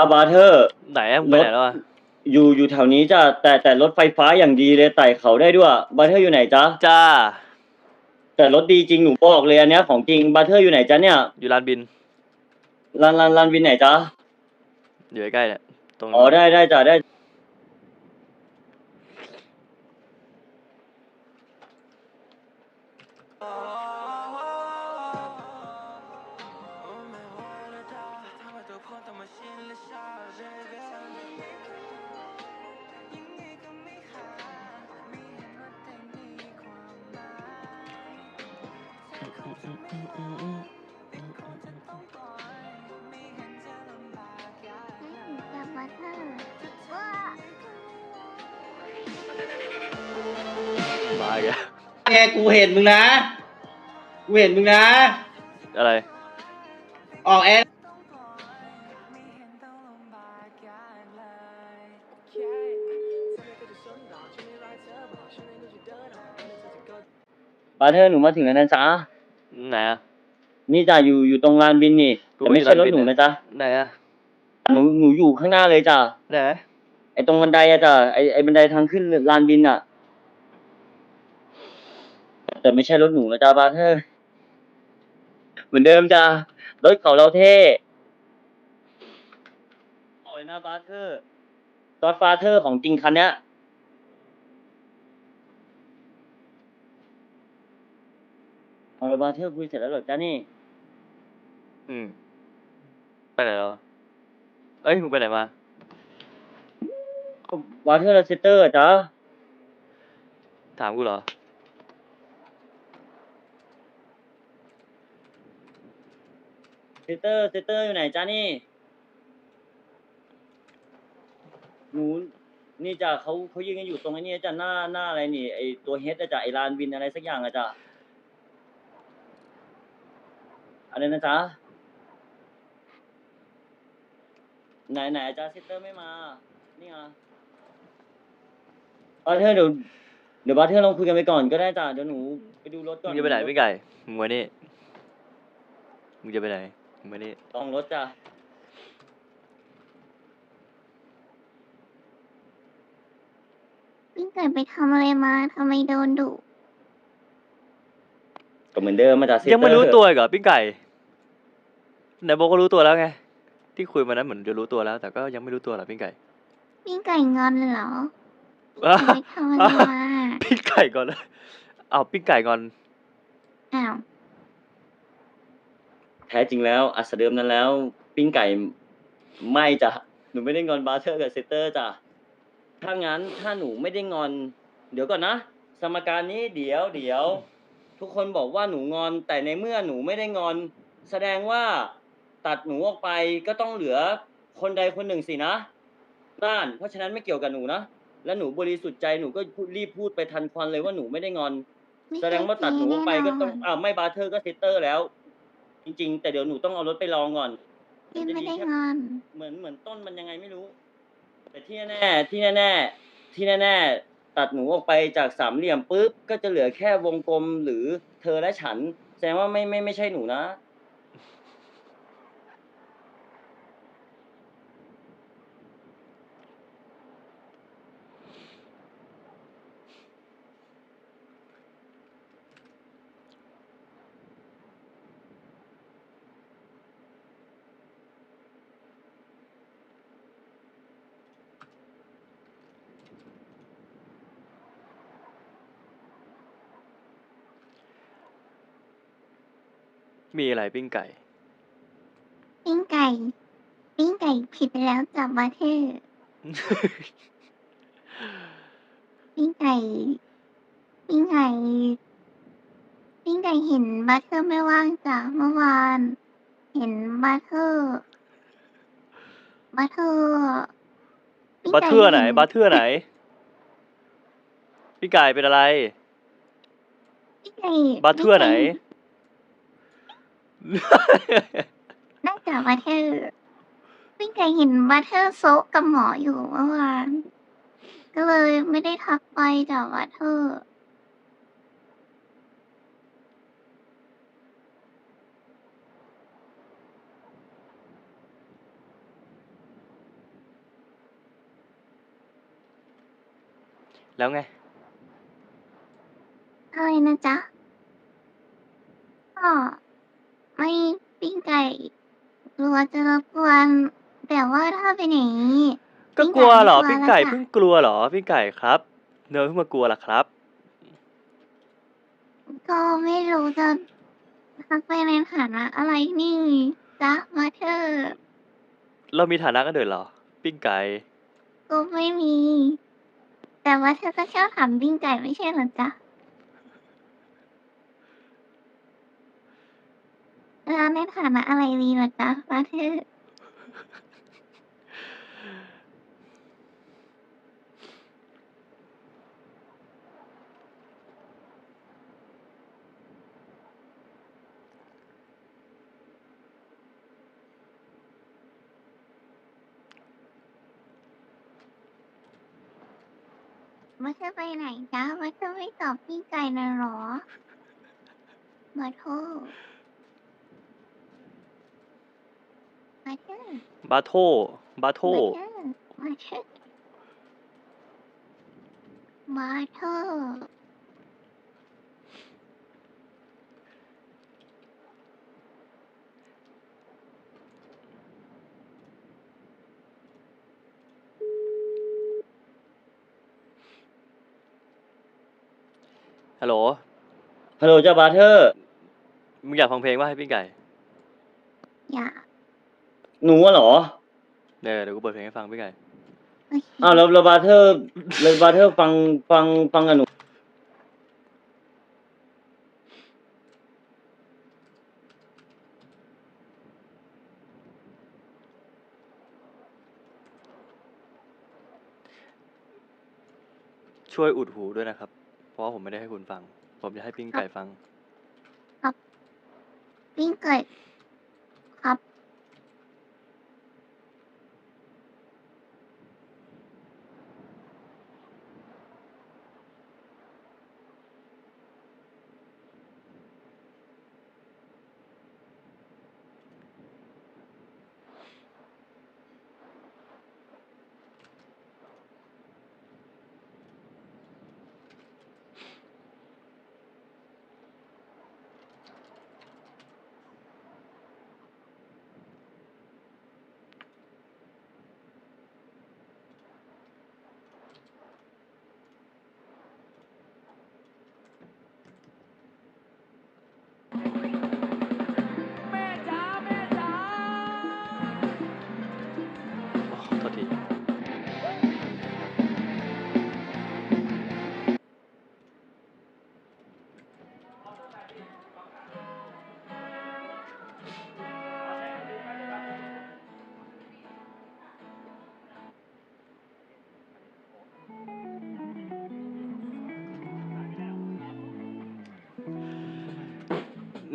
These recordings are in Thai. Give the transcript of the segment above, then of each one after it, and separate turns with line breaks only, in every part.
อาบาเทอร์
ไหนอะมึงไปไหนแล้วอะ
อยู่อยู่แถวนี้จ้ะแต่แต่รถไฟฟ้าอย่างดีเลยไต่เขาได้ด้วยบาเทอร์อยู่ไหนจ๊ะ
จ้า
แต่รถดีจริงหนูบอกเลยอันเนี้ยของจริงบาเทอร์อยู่ไหนจ๊ะเนี่ย
อยู่ลานบิน
รันรันรันวินไหนจ๊ะ
อยู่ใกล้ๆเนี่ยตรง
อ๋อได้ได้จ้ะได้
มาอีกแล้ว
แกกูเห็นมึงนะ กูเห็นมึงนะ
อะไร
ออกแอร์
บาเทอร์หนูมาถึงแล้วนะจ๊ะ
ไหนอะ
นี่จ้ะอยู่อยู่ตรงลานบินนี่
กู
แต่
ไม่
ไม่ใช่รถ
ลานบิน
หนู
อะ
นะจ๊ะ
ไหนอะ
หนูหนูอยู่ข้างหน้าเลยจ้ะ
ไหน
ไอตรงบันไดอะจ้ะไอไอบันไดทางขึ้นลานบินอะ แต่ไม่ใช่รถหนูนะจ๊ะบาเทอร์เหมือนเดิมจ้ะรถของเราเท่โอ้ยนะบาเทอร์รถฟาเธอร์ของจริงคันเนี้ยเอาละบาเทอร์คุยเสร็จแล้วเหรอจ๊ะนี่
อืม ไปไหนแล้วเอ้ยมึงไปไหนมา
บาเทอร์และเซตเตอร์อะจ๊ะ
ถามกูเหรอ
เซตเตอร์เซตเตอร์อยู่ไหนจ๊ะนี่หนูนี่จ้ะเขาเขายืนกันอยู่ตรงไอ้นี้จ้ะหน้าหน้าอะไรนี่ไอตัวเฮดอะจ้ะไอลานวินอะไรสักอย่างอะจ้ะอะไรนะจ๊ะไหนไหนอะจ๊ะเซตเตอร์ไม่มา นี่ไงบาเทอร์เดี๋ยวเดี๋ยวบาเทอร์ลองคุยกันไปก่อนก็ได้จ้ะเดี๋ยวหนูไปดูรถก่
มึ
อน
งจะไปไหนพี่ไก่มึงมานี่มึงจะไปไหน มึงมานี่
ลองรถจ้ะ
วิ่งเกิดไปทำอะไรมาทำไมโดนดุ
ก็เหมือนเดิมมาจ้ะเซตเตอร์
ยังไม่รู้ตัวอีกเหรอพี่ไก่ไหนบอกก็รู้ตัวแล้วไง ที่คุยมานั้นเหมือนจะรู้ตัวแล้ว แต่ก็ยังไม่รู้ตัวเหรอพี่ไก่
วิ่งไก่งอนเหรอ
อ้าว
ไปทำอะไรมา
พี่ไก่ก่อนเลยเอาพี่ไก่ก่อน
อ้าว
แท้จริงแล้วอัศเดิมนั้นแล้ว ปิ้งไก่ไม่จ้ะหนูไม่ได้งอนบาร์เทอร์กับเซตเตอร์จ้ะถ้างั้นถ้าหนูไม่ได้งอน เดี๋ยวก่อนนะ สมการนี้เดี๋ยวเดี๋ยว ทุกคนบอกว่าหนูงอนแต่ในเมื่อหนูไม่ได้งอน แสดงว่าตัดหนูออกไปก็ต้องเหลือคนใดคนหนึ่งสินะนั่นเพราะฉะนั้นไม่เกี่ยวกับหนูนะและหนูบริสุทธิ์ใจหนูก็พูดรีบพูดไปทันควันเลยว่าหนูไม่ได้งอน
ไม่
แสดงว่าตัดหนูออกไปก็ต้อง
แน่นน
อ่าไม่บาร์เทอร์ก็เซตเตอร์แล้ว จริง ๆ แต่เดี๋ยวหนูต้องเอารถไปลองก่อน
พี่ไม่ได้งอน
เหมือนเหมือนต้นมันยังไงไม่รู้ แต่ที่แน่ๆที่แน่ๆที่แน่ๆตัดหนูออกไปจากสามเหลี่ยมปุ๊บก็จะเหลือแค่วงกลมหรือเธอและฉัน แสดงว่าไม่ไม่ไม่ใช่หนูนะ
มีอะไรปิ้งไก่
ปิ้งไก่ ปิ้งไก่ผิดไปแล้วจับบัตเตอร์ปิ้งไก่ ปิ้งไก่ ปิ้งไก่เห็นบัตเตอร์ไม่ว่างจ้ะเมื่อวาน เห็นบัตเตอร์บัตเตอร์ปิ้ง
บัต
ก่
เทื่อไหน
ห็
บัตเทื่อไหน พี่ไก่เป็นอะไร
ปิ้งไก่
บัตเทื่อไหน
นอกจากวัตเทอร์วิ่งไกเห็นวัตเทอร์โซกกับหมออยู่เมื่อวาน ก็เลยไม่ได้ทักไปจากวัตเทอร์
แล้วไง
อะไรนะจ๊ะอ๋อ ไม่ปิ้งไก่กลัวจะรบกวนแต่ว่าถ้าเป็นอย่างนี้
ก็
ปิ้ง
กลัวเหรอ
ไก่
ปิ้ง
ไม่
ไก่
กลัวแล้ว
เพิ่งกลัวเหรอปิ้งไก่ครับเนยเพิ่งมากลัวล่ะครับ
ก็ไม่รู้จะทักไปในฐานะอะไรนี่จ๊ะมาเธอ
เรามีฐานะกันเดินเหรอ ปิ้งไก่
ก็ไม่มี แต่ว่าเธอก็ชอบถามปิ้งไก่ไม่ใช่เหรอจ๊ะ แล้วในฐานะอะไรดีล่ะจ๊ะมาเธอมาเธอไปไหนจ๊ะมาเธอไม่ตอบพี่ไก่นะหรอมาโทษ มาเธอบา
โทบาโท
มาเธอมาเธอมาเธอ
ฮัลโหล
ฮัลโหลจ้าบาเทอร์
มึงอยากฟังเพลงว่าให้ปิ้งไก่
อย่า
หนูอะเหรอ
เดี๋ยวเดี๋ยวกูเปิดเพลงให้ฟังปิ้งไก่
โอเค
อ้าวแล้วแล้วบาเทอร์แล้วบาเทอร์ฟังฟังฟังกับหนู
ช่วยอุดหูด้วยนะครับ เพราะว่าผมไม่ได้ให้คุณฟัง ผมจะให้ปิ้งไก่ฟัง
ปิ้งไก่
โทษที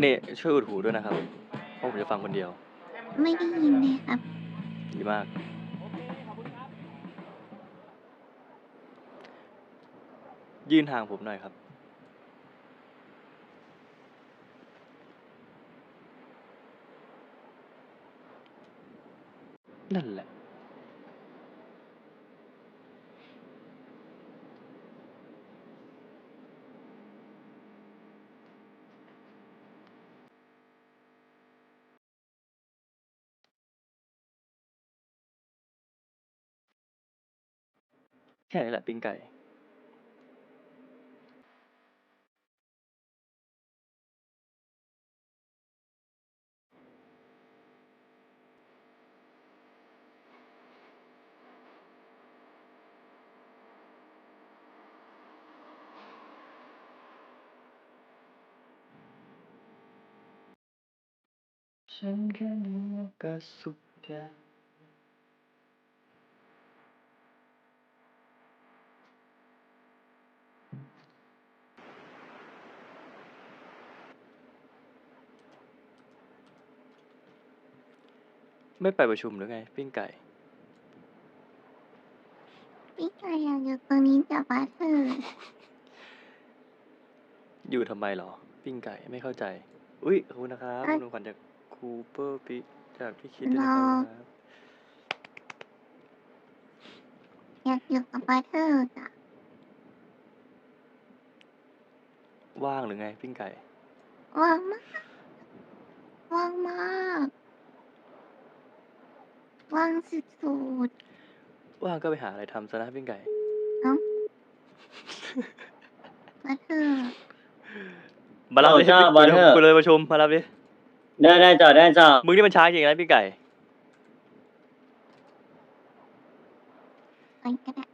เนี่ยช่วยอุดหูด้วยนะครับ เพราะผมจะฟังคนเดียว
ไม่ได้ยินเลยครับ
ดีมาก ยื่นทางผมหน่อยครับ นั่นแหละ แค่นี้แหละปิ้งไก่ ฉันแค่นึกว่าก็สุขใจไม่ไปประชุมหรือไง ปิ้งไก่
ปิ้งไก่อยากอยู่ตรงนี้จับบัตเตอร์
อยู่ทำไมเหรอ ปิ้งไก่ไม่เข้าใจ อุ้ยขอบคุณนะครับคุณลุงขวัญจาก คูเปอร์ปิจากพี่คิดด้วยนะครับ
อยากอยู่กับบัตเตอร์จ้ะ
ว่างหรือไงปิ้งไก่
ว่างมากว่างมากว่างสุด
ว่างก็ไปหาอะไรทำซะนะปิ้งไก่
ๆเอ้ามาเถอะ
มารับดิ
เอาจ้า
ปิ้ง
บอลเถอะ
กูเลยประชุมมารับดิ
ได้ได้จ้ะได้จ้ะ
มึงนี่มันช้าจริงนะปิ้งไก่
ไปก็ได้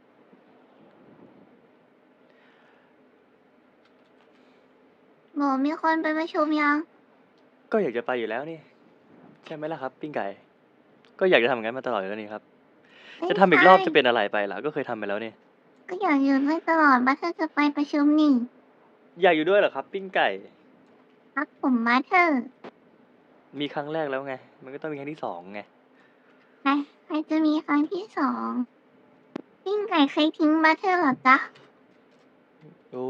โบมีคนไปประชุมยัง
ก็อยากจะไปอยู่แล้วนี่ ใช่ไหมล่ะครับปิ้งไก่ ก็อยากจะทำอย่างนั้นมาตลอดอยู่แล้วนี่ครับ
ไม่
จะทำอีกรอบ
ใช่
จะเป็นอะไรไปล่ะ ก็เคยทำไปแล้วนี่
ก็อยากอยู่ด้วยตลอดบัตเธอจะไปประชุมนี่
อยากอยู่ด้วยเหรอครับปิ้งไก่
พักผมบัตเธอ
มีครั้งแรกแล้วไง มันก็ต้องมีครั้งที่สองไง
ใครใครจะมีครั้งที่สองปิ้งไก่เคยทิ้งบัตเธอเหรอจ๊ะ
โอ้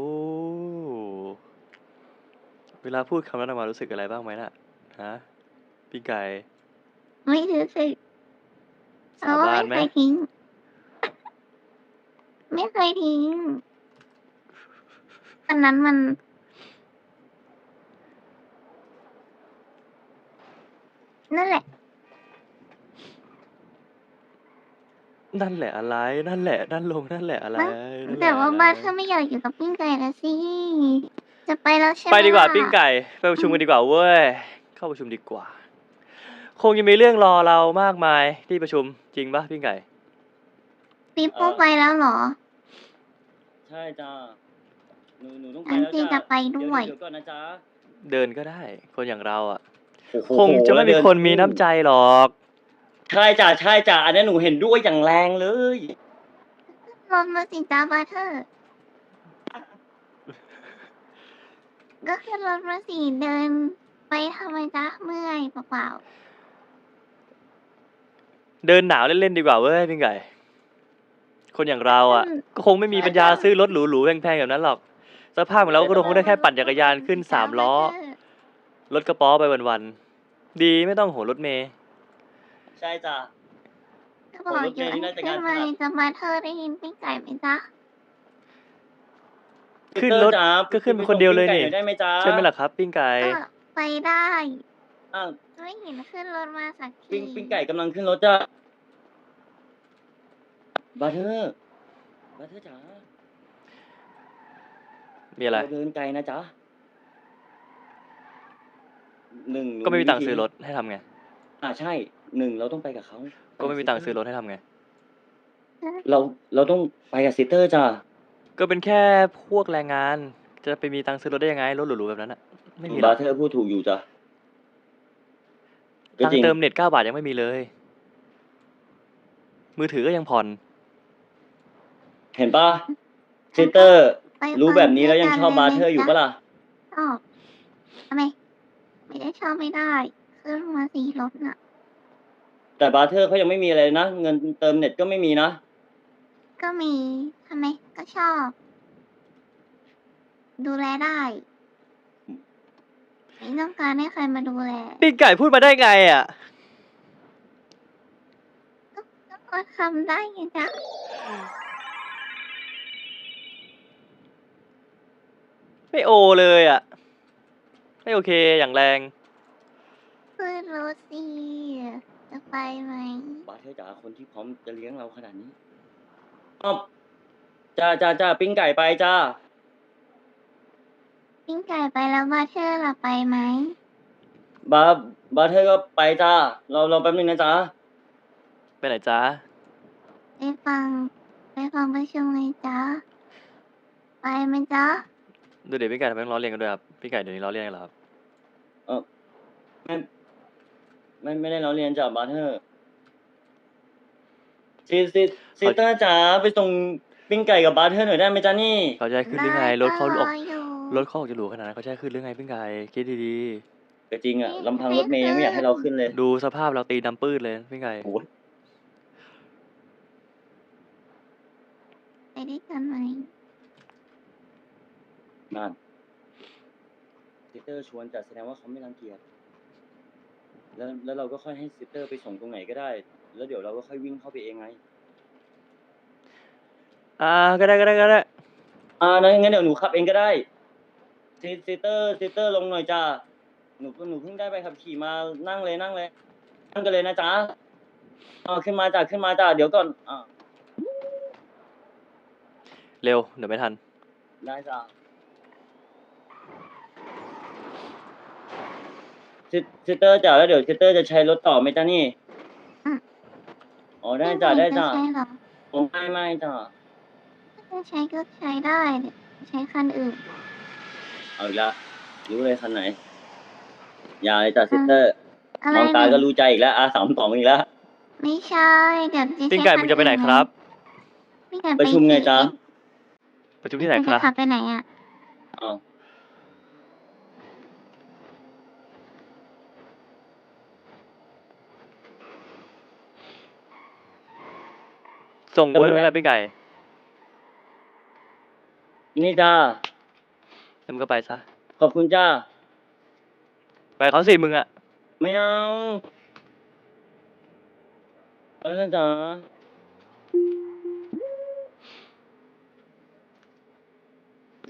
เวลาพูดคำนั้นออกมารู้สึกอะไรบ้างไหมน่ะ ฮะปิ้งไก่
ไม่รู้สึก
สาบานไหม
ไม่เคยทิ้ง ไม่เคยทิ้งอันนั้นมัน นั่นแหละ
นั่นแหละอะไร นั่นแหละ นั่นลงนั่นแหละอะไร
ไม่
นั่นหละ
แต่ว่า
อะไร
บ้านเธอไม่อยากอยู่กับปิ้งไก่แล้วสิ จะไปแล้วใช่ไหม
ไปดีกว่า
ล่ะ
ปิ้งไก่ไปประชุมกันดีกว่าเว้ย เข้าประชุมดีกว่า คงยังมีเรื่องรอเรามากมายที่ประชุมจริงปะปิ้งไก่
ปีโป้ไปแล้วเหรอ
ใช่จ้ะหนูหนูต้องไป
งั้น
แล้ว
พี่
จ้ะ
จะไปด้วย
เดี๋ยวก่อนนะจ๊ะ
เดินก็ได้ คนอย่างเราอะ
โอ้โห
คงจะไม่มี
แล้วเดิ
คนมีน้ำใจหรอก
ใช่จ้ะใช่จ้ะอันนี้หนูเห็นด้วยอย่างแรงเลย
รถมาสิจ้าบาเธอร์ก็คือรถมาสิเดิน ไปทำไมจ๊ะเมื่อยเปล่า
เดินหนาวเล่นๆดีกว่าเว้ยปิ้งไก่คนอย่างเราอะ ก็คงไม่มีปัญญาซื้อรถหรูๆแพงๆแบบนั้นหรอกสภาพของเราก็คงได้แค่ปั่นจักรยานขึ้นสามล้อ รถกระป๋อไปวันๆ ดีไม่ต้องโหนรถเมย์
ใช่จ้ะ
ก็บอกอยู่
รถเมล์นี่
ให้
น่าจะ
ขึ้น
งาน
มา
ถนัด
จะบาเธอร์ได้ยินปิ้งไก่ไหมจ๊ะ
ขึ้นรถ
จ๊ะ
ก็ขึ้นเป็นคนเดียวเลยนี่
ปิ้งไก่หอได้ไหมจ๊ะ
ใช่ไหมล่ะครับ ปิ้งไก่
ก็ไปได้
อ้าว
ไม่เห็นขึ้นรถมาสักที
ปิ้งปิ้งไก่กำลังขึ้นรถจ้ะบาเทอร์บาเทอร์จ๋า
มีอะไร
เาเดินไกลนะจ๊ะ หนึ่งหนู
ก็ไม่มีตังค์
วิธี
ซื้อรถให้ทำไง
อ่าใช่หนึ่งเราต้องไปกับเขา
ก็ไม่มีตังค์ซื้อรถให้ทำไง
เราเราต้องไปกับซิสเตอร์จ้ะ
ก็เป็นแค่พวกแรงงาน จะไปมีตังค์ซื้อรถได้ยังไงรถหรูๆแบบนั้นอะไม่มีหร
บา
อก
เทอร์พูดถูกอยู่จ้ะก็
ตัง
จริง
ค์เติมเน็ตเก้าบาทยังไม่มีเลย มือถือก็ยังผ่อน
เห็นปะซิสเตอร์
ไป
รู้แบบนี้แล้วยังชอบ
ฟั
บางเทอร์อยู่ปะล่ะ
ชอบทำไม ไม่ได้ชอบไม่ได้ขึ้นมาสีรถน่ะ
แต่บาเทอร์เขายังไม่มีอะไรนะ เงินเติมเน็ตก็ไม่มีนะ
ก็มีทำไมก็ชอบ ดูแลได้ไม่ต้องการให้ใครมาดูแล
ปิ้งไก่พูดมาได้ไงอะ
ก็ทำได้ไงจ๊ะ
ไม่โอเลยอะ ไม่โอเคอย่างแรง
ขึ้นรถสิจะไปไหม
บาเทอร์จ๋าคนที่พร้อมจะเลี้ยงเราขนาดนี้อ้าวจ้าจ้าจ้าปิ้งไก่ไปจ้า
ปิ้งไก่ไปแล้วบาเทอร์ล่ะไปไหม
บาบาเทอร์ก็ไปจ้าเราเราแป๊บนึงนะจ๊ะ
ไปไหนจ๊ะ
ไปฟังไปฟังประชุมเลยจ๊ะไปไหมจ๊ะ
ดูเด็กปิ้งไก่ทำไมต้องล้อเลียนกันด้วยครับ ปิ้งไก่เดี๋ยวนี้ล้อเลียนกันเหรอครับ
ไม่ไม่ไม่ได้เราเรียนจากบาเทอร์ซิซิซิสเตอร์จ๋าไปส่งปิ้งไก่กับบาเทอร์หน่อยได้ไหมจ๊ะนี่
เขาจะให้ขึ้นหรือไงรถเขา
ได้
ออก
รอยู่
รถเขาออกจะหรูขนาดนั้นเขาจะให้ขึ้นหรือไงปิ้งไก่คิดดี
ก็จริงอะลำพังรถเมย์ยังไม่อยากให้เราขึ้นเลย
ๆ ดูสภาพเราตีดำปื้ดเลยปิ้งไก่
โอ้ย
ไปด้วยกันไหม
นั่น ซิสเตอร์ชวนจัดแสดงว่าเขาไม่รังเกียจแล้วแล้วเราก็ค่อยให้ซิสเตอร์ไปส่งตรงไหนก็ได้ แล้วเดี๋ยวเราก็ค่อยวิ่งเข้าไปเองไง
อ่าก็ได้ก็ได้ก็ได้
อ่านั้นงั้นเดี๋ยวหนูขับเองก็ได้ซิซิเตอร์ซิเตอร์ลงหน่อยจ้าหนูหนูเพิ่งได้ไปขับขี่มานั่งเลยนั่งเลยนั่งกันเลยนะจ๊ะเอาขึ้นมาจ้าขึ้นมาจ้าเดี๋ยวก่อนอ่า
เร็วเดี๋ยวไม่ทัน
ได้จ้า ซิซิเตอร์จ้าแล้วเดี๋ยวซิเตอร์จะใช้รถต่อไหมจ้านี่
อืม
อ๋อได้จ้าได้จ้า
ใช้เหรอ
ผมไม่ไม่จ้า
ถ้าใช้ก็ใช้ได้เดี๋ยวใช้คันอื่น
เอาอีกละรู้เลยคันไหนอย่าเลยจ้าซิสเตอร์
อะไร
มองตา
เนี่ย
ก็รู้ใจอีกแล้วอาสามสองอีกแล้ว
ไม่ใช่เดี๋ยวจะ
ปิ้งไก่มึงจะไปไหนครับ
ปิ้งไก่
ประชุมไงจ๊ะ
ประชุมที่ไหนครับ
จะขับไปไหนอะ
อ้า
ส่งกูให้ไหมล่ะปิ้งไก่
นี่จ้า
แล้วมึงก็ไปซะ
ขอบคุณจ้า
ไปเขาสิมึงอะ
ไม่เอาเออจ้า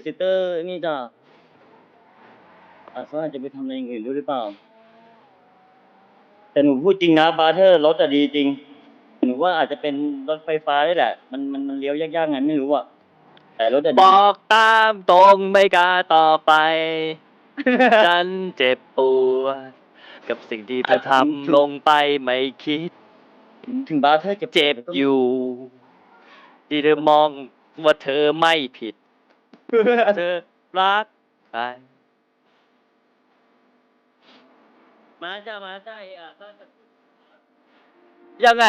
ซิสเตอร์นี่จ้าอาจเขาอาจจะไปทำอะไรอย่างอื่นด้วยหรือเปล่า แต่หนูพูดจริงนะบาร์เทอร์รถอะดีจริง หนูว่าอาจจะเป็นรถไฟฟ้าได้แหละ มันมันมันเลี้ยวยากๆไงไม่รู้อะแต่รถอะ
บ
ดี
อกตามตรงไม่กล้าต่อไป ฉันเจ็บปวดกับสิ่งที่เธอทำลงไปไม่คิด
ถึงบาร์เทอร์จะ
เจ็บอยู่ ที่เธอมองว่าเธอไม่ผิด เธอรักไป
มาจ้ามาจ้าเอะก็
ยังไง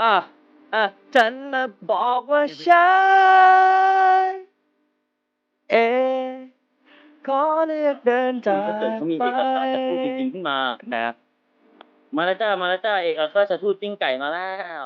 อะอะฉันมาบอกว่าฉันเอ ขอเลือกเดินจาก
ถ้าเกิดเขามี
ไป
เอกอัครราชทูตจริงๆขึ้นมา
นะ
มาแล้วจ้ามาแล้วจ้าเอกอัครราชทูตปิ้งไก่มาแล้ว